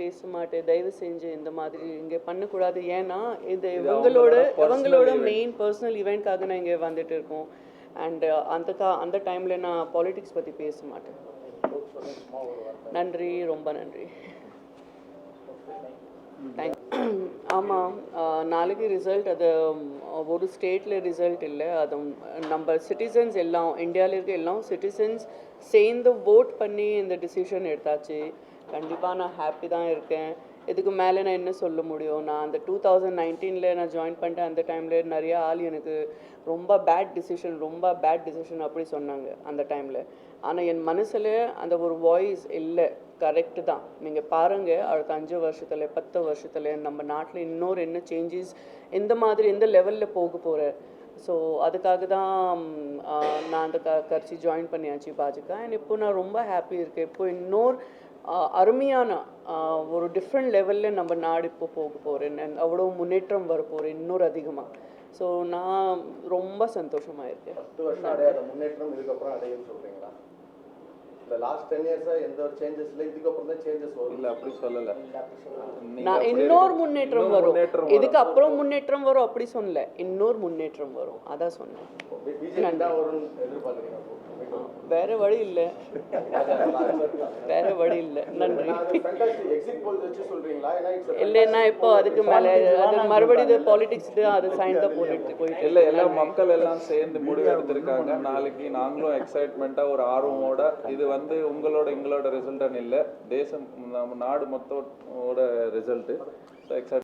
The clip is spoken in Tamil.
பேச மாட்டேன் தயவு செஞ்சு இந்த மாதிரி இங்கே பண்ணக்கூடாது. ஏன்னா இது இவங்களோட இவங்களோட மெயின் பர்சனல் ஈவெண்ட்காக நான் இங்கே வந்துட்டு இருக்கோம். அண்ட் அந்த கா அந்த டைமில் நான் பாலிடிக்ஸ் பற்றி பேச மாட்டேன். நன்றி ரொம்ப நன்றி. தேங்க் ஆமாம் நாளைக்கு ரிசல்ட் அது ஒரு ஸ்டேட்டில் ரிசல்ட் இல்லை. அது நம்ம சிட்டிசன்ஸ் எல்லாம் இந்தியாவில் இருக்க எல்லாம் சிட்டிசன்ஸ் சேர்ந்து ஓட் பண்ணி இந்த டிசிஷன் எடுத்தாச்சு. கண்டிப்பாக நான் ஹாப்பி தான் இருக்கேன். இதுக்கு மேலே நான் என்ன சொல்ல முடியும்? நான் அந்த டூ தௌசண்ட் நைன்டீனில் நான் ஜாயின் பண்ணிட்டேன் அந்த டைமில் நிறைய ஆள் எனக்கு ரொம்ப பேட் டிசிஷன் ரொம்ப பேட் டிசிஷன் அப்படி சொன்னாங்க அந்த டைமில் ஆனால் என் மனசில் அந்த ஒரு வாய்ஸ் இல்லை. கரெக்டு தான். நீங்கள் பாருங்கள் அடுத்த அஞ்சு வருஷத்தில் பத்து வருஷத்தில் நம்ம நாட்டில் இன்னொரு என்ன சேஞ்சஸ் எந்த மாதிரி எந்த லெவலில் போக போகிற ஸோ அதுக்காக தான் நான் அந்த க கட்சி ஜாயின் பண்ணியாச்சு பாஜக. அண்ட் இப்போ நான் ரொம்ப ஹாப்பி இருக்கேன். இப்போ இன்னொரு அருமையான ஒரு டிஃப்ரெண்ட் லெவலில் நம்ம நாடு இப்போ போக போகிறேன் அவ்வளோ முன்னேற்றம் வர போகிறேன் இன்னொரு அதிகமாக ஸோ நான் ரொம்ப சந்தோஷமாக இருக்கேன். பத்து வருஷம் அடையாத முன்னேற்றம் இதுக்கப்புறம் அடையும் சொல்றீங்களா? இந்த லாஸ்ட் டென் இயர்ஸா எந்த ஒரு சேஞ்சஸ் இல்லை இதுக்கப்புறம் தான் சேஞ்சஸ் வரும். இல்ல அப்படி சொல்லல. நான் இன்னொரு. முன்னேற்றம் வரும். இதுக்கு அப்புறம் முன்னேற்றம் வரும் அப்படி சொல்லல. இன்னொரு முன்னேற்றம் வரும். அதான் சொன்னேன். பிஜேபி தான் வரும்னு எதிர்பார்க்குறீங்க அப்போ? வேற வழி இல்லை. வேற வழி இல்லை. நன்றி. இல்லைன்னா இப்போ அதுக்கு மேலே அது மறுபடியும் இது பாலிடிக்ஸ் அது சைன் தான் போட்டுட்டு போயிட்டு இல்ல எல்லா மக்கள் எல்லாம் சேர்ந்து முடிவு எடுத்திருக்காங்க. நாளைக்கு நாங்களும் எக்ஸைட்மெண்ட்டா ஒரு ஆர்வமோட இது வந்து உங்களோட எங்களோட ரிசல்ட் இல்ல தேசம் நம்ம நாடு மொத்தோட ரிசல்ட் எக்ஸைட்